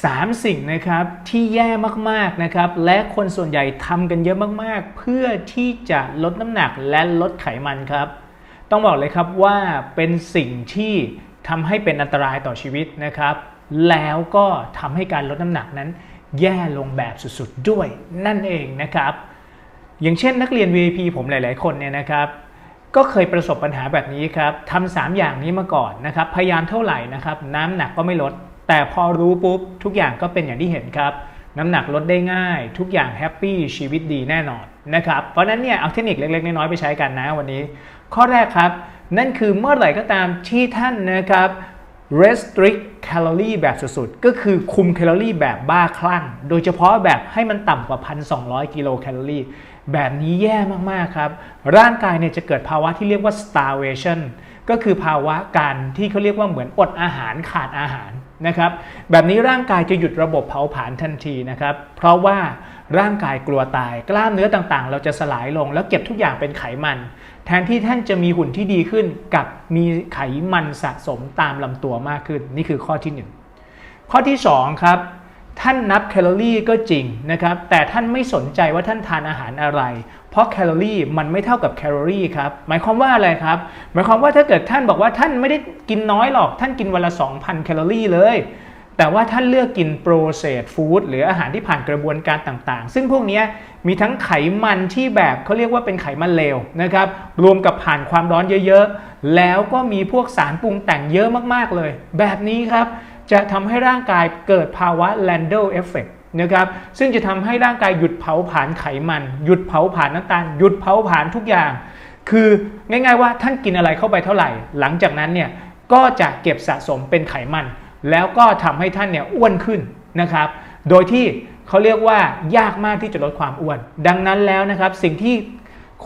3 สิ่งนะครับที่แย่มากๆนะครับ และคนส่วนใหญ่ทำกันเยอะมากๆ เพื่อที่จะลดน้ำหนักและลดไขมันครับ ต้องบอกเลยครับว่าเป็นสิ่งที่ทำให้เป็นอันตรายต่อชีวิตนะครับ แล้วก็ทำให้การลดน้ำหนักนั้น แย่ลงแบบสุดๆด้วยนั่นเองนะครับ อย่างเช่นนักเรียน VIP ผมหลาย ๆ คนเนี่ยนะครับก็เคยประสบปัญหาแบบนี้ครับทำสามอย่างนี้มาก่อนนะครับ พยายามเท่าไหร่นะครับ น้ำหนักก็ไม่ลด แต่พอรู้ปุ๊บทุกอย่างก็เป็นอย่างที่เห็นครับ น้ำหนักลดได้ง่าย ทุกอย่างแฮปปี้ชีวิตดีแน่นอนนะครับเพราะนั้นเนี่ยเอาเทคนิคเล็กๆ น้อยๆไปใช้กันนะวันนี้ ข้อแรกครับ นั่นคือเมื่อไหร่ก็ตามที่ท่านนะครับ restrict calorie แบบสุดๆ ก็คือคุมแคลอรี่แบบบ้าคลั่ง โดยเฉพาะแบบให้มันต่ำกว่า 1,200 กิโลแคลอรี่ แบบนี้แย่มากๆครับ ร่างกายเนี่ยจะเกิดภาวะที่เรียกว่า starvation ก็คือภาวะการที่เขาเรียกว่าเหมือนอดอาหารขาดอาหาร นะครับแบบนี้ร่างกายจะหยุดระบบเผาผลาญทันทีนะครับเพราะว่าร่างกายกลัวตาย กล้ามเนื้อต่างๆ เราจะสลายลง แล้วเก็บทุกอย่างเป็นไขมัน แทนที่ท่านจะมีหุ่นที่ดีขึ้นกับมีไขมันสะสมตามลำตัวมากขึ้น นี่คือข้อที่ 1 ข้อที่2ครับ ท่านนับแคลอรี่ก็จริงนะครับ แต่ท่านไม่สนใจว่าท่านทานอาหารอะไร เพราะแคลอรี่มันไม่เท่ากับแคลอรี่ครับ หมายความว่าอะไรครับ หมายความว่าถ้าเกิดท่านบอกว่าท่านไม่ได้กินน้อยหรอก ท่านกินวันละ 2,000 แคลอรี่เลย แต่ว่าท่านเลือกกินโปรเซสฟู้ดหรืออาหารที่ผ่านกระบวนการต่างๆ ซึ่งพวกนี้มีทั้งไขมันที่แบบเขาเรียกว่าเป็นไขมันเลวนะครับ รวมกับผ่านความร้อนเยอะๆ แล้วก็มีพวกสารปรุงแต่งเยอะมากๆเลย แบบนี้ครับ จะทำให้ร่างกายเกิดภาวะ Landau Effect นะครับซึ่งจะทำให้ร่างกายหยุดเผาผลาญไขมัน หยุดเผาผลาญน้ำตาล หยุดเผาผลาญทุกอย่าง คือง่ายๆว่าท่านกินอะไรเข้าไปเท่าไหร่ หลังจากนั้นเนี่ยก็จะเก็บสะสมเป็นไขมัน แล้วก็ทำให้ท่านเนี่ยอ้วนขึ้นนะครับ โดยที่เขาเรียกว่ายากมากที่จะลดความอ้วน ดังนั้นแล้วนะครับสิ่งที่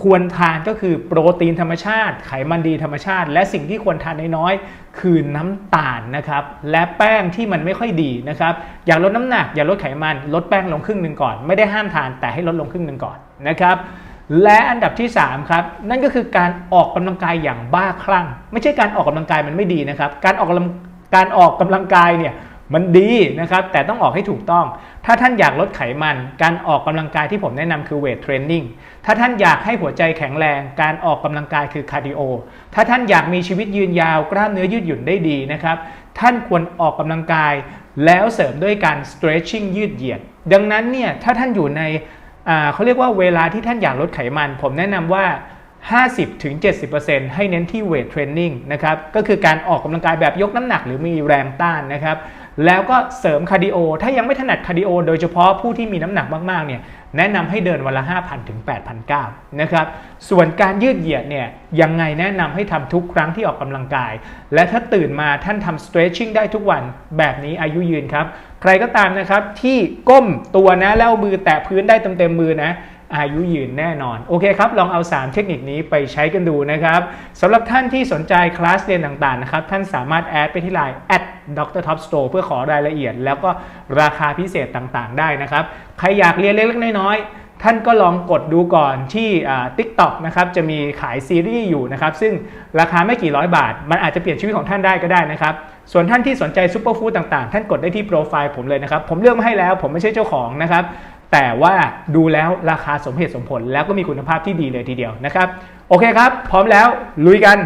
ควรทานก็คือโปรตีนธรรมชาติ ไขมันดีธรรมชาติ และสิ่งที่ควรทานน้อยๆคือน้ำตาลนะครับ และแป้งที่มันไม่ค่อยดีนะครับ อยากลดน้ำหนัก อย่าลดไขมัน ลดแป้งลงครึ่งหนึ่งก่อน ไม่ได้ห้ามทานแต่ให้ลดลงครึ่งหนึ่งก่อนนะครับและอันดับที่ 3 ครับ นั่นก็คือการออกกำลังกายอย่างบ้าคลั่ง ไม่ใช่การออกกำลังกายมันไม่ดีนะครับ การออกกำลังการออกกำลังกายเนี่ย มันดีนะครับ แต่ต้องออกให้ถูกต้อง ถ้าท่านอยากลดไขมัน การออกกำลังกายที่ผมแนะนำคือเวทเทรนนิ่ง ถ้าท่านอยากให้หัวใจแข็งแรง การออกกำลังกายคือคาร์ดิโอ ถ้าท่านอยากมีชีวิตยืนยาว กล้ามเนื้อยืดหยุ่นได้ดีนะครับ ท่านควรออกกำลังกาย แล้วเสริมด้วยการ stretching ยืดเหยียด ดังนั้นเนี่ย ถ้าท่านอยู่ในเขาเรียกว่าเวลาที่ท่านอยากลดไขมัน ผมแนะนำว่า50-70%ให้เน้นที่เวทเทรนนิ่งนะครับ ก็คือการออกกำลังกายแบบยกน้ำหนักหรือมีแรงต้านนะครับ แล้วก็เสริมคาร์ดิโอ ถ้ายังไม่ถนัดคาร์ดิโอ โดยเฉพาะผู้ที่มีน้ำหนักมากๆเนี่ยแนะนำให้เดินวันละ 5,000 ถึง8,900นะครับส่วนการยืดเหยียดเนี่ยยังไงแนะนำให้ทำทุกครั้งที่ออกกำลังกาย และถ้าตื่นมาท่านทำ stretching ได้ทุกวันแบบนี้อายุยืนครับ ใครก็ตามนะครับที่ก้มตัวนะแล้วมือแตะพื้นได้เต็มๆมือนะ อายุยืนแน่นอน โอเคครับ ลองเอา 3 เทคนิคนี้ไปใช้กันดูนะครับสำหรับท่านที่สนใจคลาสเรียนต่างๆนะครับ ท่านสามารถแอดไปที่ไลน์ at dr top store เพื่อขอรายละเอียด แล้วก็ราคาพิเศษต่างๆ ได้นะครับ ใครอยากเรียนเล็กๆน้อยๆท่านก็ลองกดดูก่อนที่ติ๊กต็อกนะครับจะมีขายซีรีส์อยู่นะครับ ซึ่งราคาไม่กี่ร้อยบาท มันอาจจะเปลี่ยนชีวิตของท่านได้ก็ได้นะครับส่วนท่านที่สนใจซูเปอร์ฟู้ดต่างๆ ท่านกดได้ที่โปรไฟล์ผมเลยนะครับ ผมเลือกมาให้แล้ว ผมไม่ใช่เจ้าของนะครับ แต่ว่าดูแล้วราคาสมเหตุสมผลแล้วก็มีคุณภาพที่ดีเลยทีเดียวนะครับ โอเคครับ พร้อมแล้วลุยกัน